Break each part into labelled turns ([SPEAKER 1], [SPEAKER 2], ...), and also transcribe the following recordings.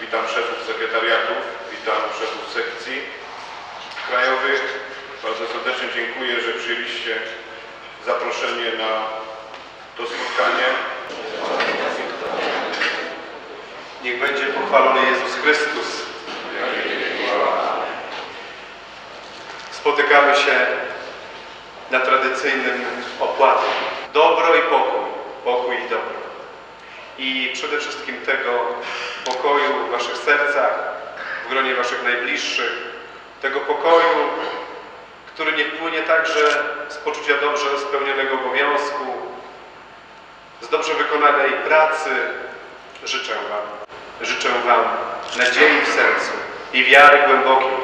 [SPEAKER 1] witam szefów sekretariatów, witam szefów sekcji krajowych. Bardzo serdecznie dziękuję, że przyjęliście zaproszenie na to spotkanie.
[SPEAKER 2] Niech będzie pochwalony Jezus Chrystus. Spotykamy się na tradycyjnym opłacie. Dobro i pokój. Pokój i dobro. I przede wszystkim tego pokoju w waszych sercach, w gronie waszych najbliższych. Tego pokoju, który niech płynie także z poczucia dobrze spełnionego obowiązku, z dobrze wykonanej pracy. Życzę Wam. Życzę Wam nadziei w sercu i wiary głębokiej,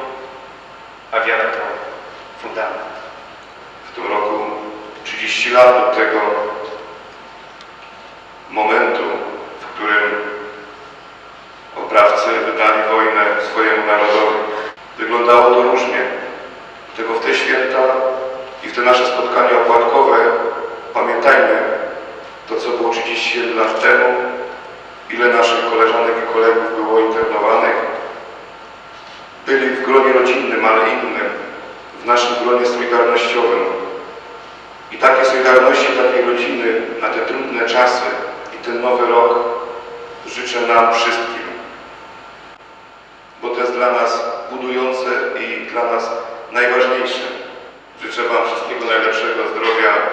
[SPEAKER 2] a wiara to fundament.
[SPEAKER 3] W tym roku 30 lat od tego momentu, w którym oprawcy wydali wojnę swojemu narodowi. Wyglądało to różnie. Dlatego w te święta i w te nasze spotkania opłatkowe pamiętajmy to, co było 31 lat temu, ile naszych koleżanek i kolegów było internowanych. Byli w gronie rodzinnym, ale innym, w naszym gronie solidarnościowym. I takiej solidarności, takiej rodziny na te trudne czasy i ten nowy rok życzę nam wszystkim. Bo to jest dla nas budujące i dla nas najważniejsze. Życzę Wam wszystkiego najlepszego, zdrowia.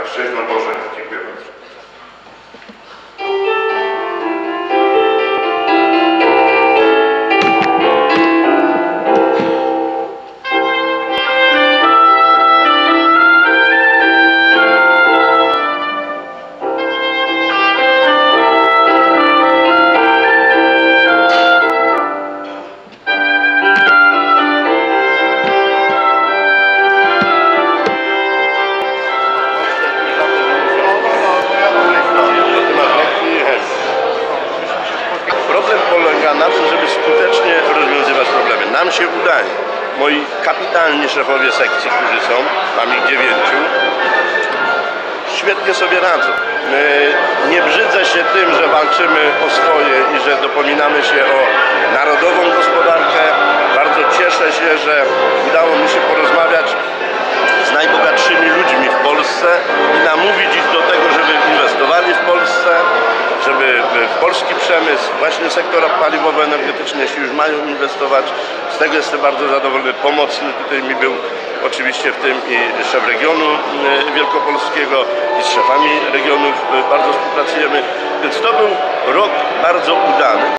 [SPEAKER 4] Polega na tym, żeby skutecznie rozwiązywać problemy. Nam się udaje. Moi kapitalni szefowie sekcji, którzy są, mam ich dziewięciu, świetnie sobie radzą. Nie brzydzę się tym, że walczymy o swoje i że dopominamy się o narodową gospodarkę. Bardzo cieszę się, że polski przemysł, właśnie sektora paliwowo-energetyczny, jeśli już mają inwestować. Z tego jestem bardzo zadowolony. Pomocny tutaj mi był oczywiście w tym i szef regionu e, wielkopolskiego i z szefami regionów e, bardzo współpracujemy. Więc to był rok bardzo udany.